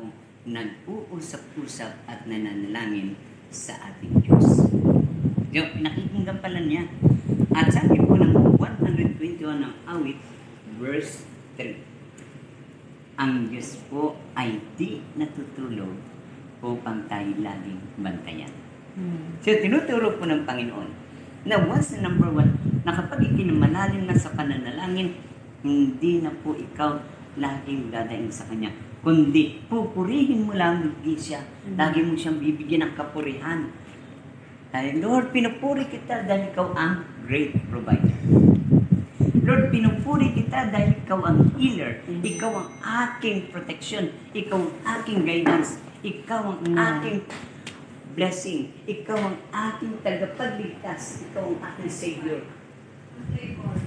tao nag-uusap-usap at nananalangin sa ating Diyos. Yung pinakikinggan pala niya. At sabi po ng 121 ng awit, verse 3. Ang Diyos po ay di natutulog upang tayo laging bantayan. Mm. So, tinuturo po ng Panginoon na once number one, na kapag ikinamalalim na sa pananalangin, hindi na po ikaw laging dadaing sa Kanya. Kundi, pupurihin mo lang siya. Lagi mo siyang bibigyan ng kapurihan. Dahil, Lord, pinupuri kita dahil ikaw ang great provider. Lord, pinupuri kita dahil ikaw ang healer. Ikaw ang aking protection. Ikaw ang aking guidance. Ikaw ang Mm. aking blessing. Ikaw ang aking tagapagligtas. Ikaw ang aking Savior.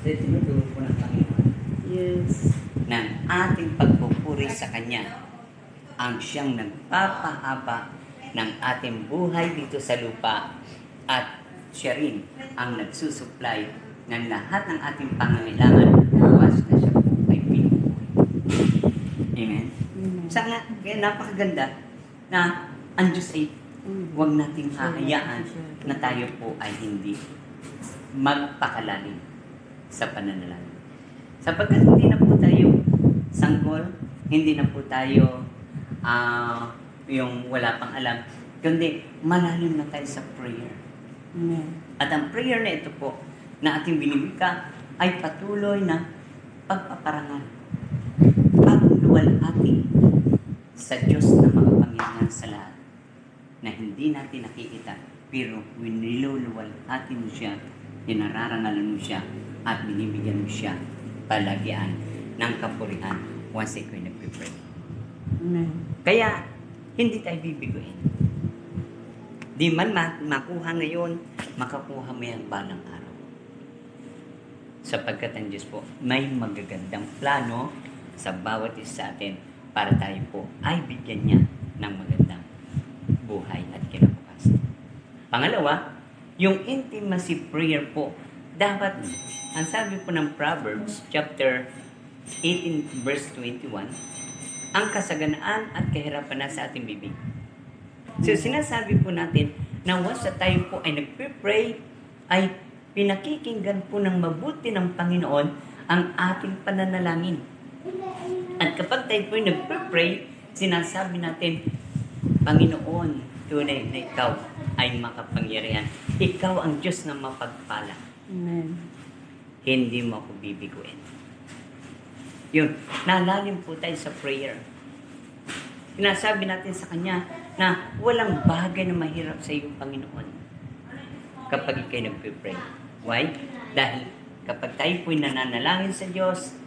Ito tinuturo po ng Panginoon Yes. Ng ating pagpupuri sa Kanya ang siyang nagpapahaba ng ating buhay dito sa lupa at siya rin ang nagsusupply ng lahat ng ating pangangailangan once na siya ay pinupuhay. Amen? Amen. Sa nga, kaya napakaganda na ang Diyos ay Mm. huwag nating hahayaan na tayo po ay hindi magpakalalim sa pananalangin. Sapagkat hindi na po tayo sanggol, hindi na po tayo ah, yung wala pang alam, kundi malalim na tayo sa prayer. Amen. At ang prayer na ito po na ating binibigka ay patuloy na pagpaparangal. Pagluwalhati sa Diyos na makapangyarihan sa lahat na hindi natin nakikita pero winiluluwalhati mo siya, pinararangalan mo siya at binibigyan mo siya palagian ng kapurihan once ikaw nagpipray. Amen. Kaya, hindi tayo bibiguin. Di man ma- makuha ngayon, makakuha mo yan balang araw. Sapagkat ang Diyos po, may magagandang plano sa bawat isa sa atin para tayo po ay bigyan niya ng magandang buhay at kinabukasan. Pangalawa, yung intimacy prayer po, dapat, ang sabi po ng Proverbs, chapter 18, verse 21, ang kasaganaan at kahirapan na sa ating bibig. So sinasabi po natin na once na tayo po ay nagpe-pray, ay pinakikinggan po ng mabuti ng Panginoon ang ating pananalangin. At kapag tayo po ay nagpe-pray, sinasabi natin, Panginoon, tunay na ikaw ay makapangyarihan. Ikaw ang Diyos na mapagpala. Amen. Hindi mo ako bibiguin. Yun, nalalim po tayo sa prayer. Sinasabi natin sa Kanya na walang bagay na mahirap sa iyong Panginoon kapag ikay nagpipray. Why? Dahil kapag tayo po'y nananalangin sa Diyos,